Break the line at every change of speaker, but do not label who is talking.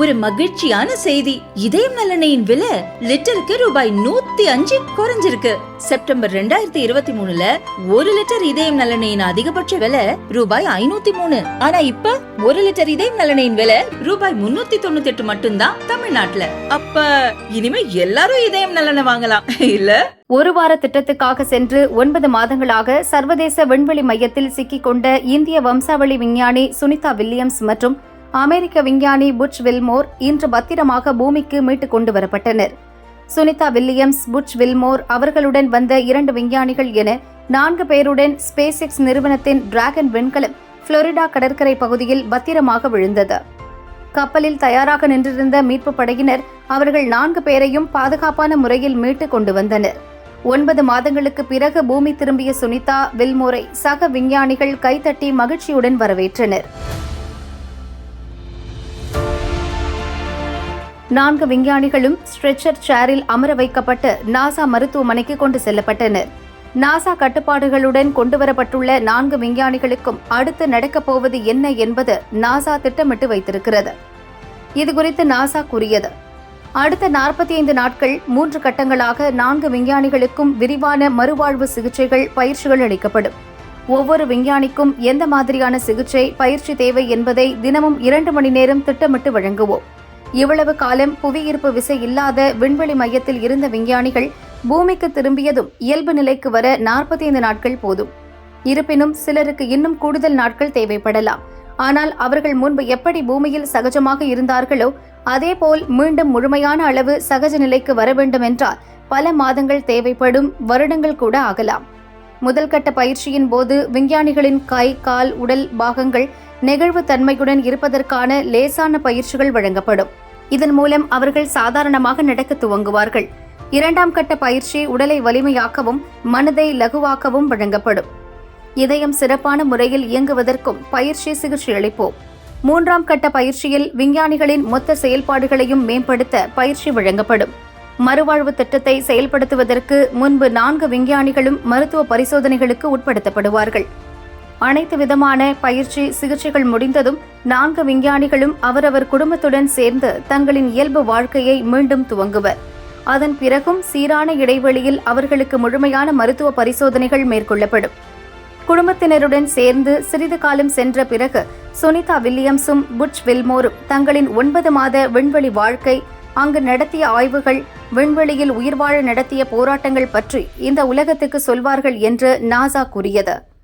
ஒரு மகிழ்ச்சியான செய்தி. இதயம் நல்லெண்ணெயின் விலை லிட்டருக்கு ரூபாய் நூத்தி அஞ்சு குறைஞ்சிருக்கு. செப்டம்பர் ரெண்டாயிரத்தி இருபத்தி மூணுல ஒரு லிட்டர் இதயம் நலனையின் அதிகபட்ச விலை ரூபாய் ஐநூத்தி மூணு. ஆனா இப்ப ஒரு லிட்டர் இதயம் நலனையின் விலை ரூபாய் முன்னூத்தி தொண்ணூத்தி எட்டு மட்டும்தான் தமிழ்நாட்டுல. அப்ப இனிமே எல்லாரும் இதயம் நலனை வாங்கலாம் இல்ல?
ஒரு வார திட்டத்துக்காக சென்று ஒன்பது மாதங்களாக சர்வதேச விண்வெளி மையத்தில் சிக்கிக் கொண்ட இந்திய வம்சாவளி விஞ்ஞானி சுனிதா வில்லியம்ஸ் மற்றும் அமெரிக்க விஞ்ஞானி புட்ச் வில்மோர் இன்று பத்திரமாக பூமிக்கு மீட்டுக் கொண்டு வரப்பட்டனர். சுனிதா வில்லியம்ஸ் புட்ச் வில்மோர் அவர்களுடன் வந்த இரண்டு விஞ்ஞானிகள் என நான்கு பேருடன் ஸ்பேஸ் எக்ஸ் நிறுவனத்தின் டிராகன் விண்கலம் புளோரிடா கடற்கரை பகுதியில் பத்திரமாக விழுந்தது. கப்பலில் தயாராக நின்றிருந்த மீட்பு படையினர் அவர்கள் நான்கு பேரையும் பாதுகாப்பான முறையில் மீட்டு கொண்டு வந்தனர். ஒன்பது மாதங்களுக்கு பிறகு பூமி திரும்பிய சுனிதா வில்மோரை சக விஞ்ஞானிகள் கைதட்டி மகிழ்ச்சியுடன் வரவேற்றனர். நான்கு விஞ்ஞானிகளும் ஸ்ட்ரெச்சர் சேரில் அமர வைக்கப்பட்டு நாசா மருத்துவமனைக்கு கொண்டு செல்லப்பட்டனர். நாசா கட்டுப்பாடுகளுடன் கொண்டுவரப்பட்டுள்ள நான்கு விஞ்ஞானிகளுக்கும் அடுத்து நடக்கப் போவது என்ன என்பது நாசா திட்டமிட்டு வைத்திருக்கிறது. இதுகுறித்து நாசா கூறியது. அடுத்த நாற்பத்தி ஐந்து நாட்கள் மூன்று கட்டங்களாக நான்கு விஞ்ஞானிகளுக்கும் விரிவான மறுவாழ்வு சிகிச்சைகள் பயிற்சிகள் அளிக்கப்படும். ஒவ்வொரு விஞ்ஞானிக்கும் எந்த மாதிரியான சிகிச்சை பயிற்சி தேவை என்பதை தினமும் இரண்டு மணி நேரம் திட்டமிட்டு வழங்குவோம். இவ்வளவு காலம் புவியீர்ப்பு விசை இல்லாத விண்வெளி மையத்தில் இருந்த விஞ்ஞானிகள் பூமிக்கு திரும்பியதும் இயல்பு நிலைக்கு வர நாற்பத்தி ஐந்து நாட்கள் போதும். இருப்பினும் சிலருக்கு இன்னும் கூடுதல் நாட்கள் தேவைப்படலாம். ஆனால் அவர்கள் முன்பு எப்படி பூமியில் சகஜமாக இருந்தார்களோ அதேபோல் மீண்டும் முழுமையான அளவு சகஜ நிலைக்கு வர வேண்டும் என்றால் பல மாதங்கள் தேவைப்படும் வருடங்கள் கூட ஆகலாம். முதல் கட்ட பயிற்சியின் போது விஞ்ஞானிகளின் கை கால் உடல் பாகங்கள் நெகிழ்வு தன்மையுடன் இருப்பதற்கான லேசான பயிற்சிகள் வழங்கப்படும். இதன் மூலம் அவர்கள் சாதாரணமாக நடக்க துவங்குவார்கள். இரண்டாம் கட்ட பயிற்சி உடலை வலிமையாக்கவும் மனதை லகுவாக்கவும் வழங்கப்படும். இதயம் சிறப்பான முறையில் இயங்குவதற்கும் பயிற்சி சிகிச்சை அளிப்போம். மூன்றாம் கட்ட பயிற்சியில் விஞ்ஞானிகளின் மொத்த செயல்பாடுகளையும் மேம்படுத்த பயிற்சி வழங்கப்படும். மறுவாழ்வு திட்டத்தை செயல்படுத்துவதற்கு முன்பு நான்கு விஞ்ஞானிகளும் மருத்துவ பரிசோதனைகளுக்கு உட்படுத்தப்படுவார்கள். அனைத்து விதமான பயிற்சி சிகிச்சைகள் முடிந்ததும் நான்கு விஞ்ஞானிகளும் அவரவர் குடும்பத்துடன் சேர்ந்து தங்களின் இயல்பு வாழ்க்கையை மீண்டும் துவங்குவர். அதன் பிறகும் சீரான இடைவெளியில் அவர்களுக்கு முழுமையான மருத்துவ பரிசோதனைகள் மேற்கொள்ளப்படும். குடும்பத்தினருடன் சேர்ந்து சிறிது காலம் சென்ற பிறகு சுனிதா வில்லியம்ஸும் புட்ச் வில்மோரும் தங்களின் ஒன்பது மாத விண்வெளி வாழ்க்கை அங்கு நடத்திய ஆய்வுகள் விண்வெளியில் உயிர்வாழ நடத்திய போராட்டங்கள் பற்றி இந்த உலகத்துக்கு சொல்வார்கள் என்று நாசா கூறியது.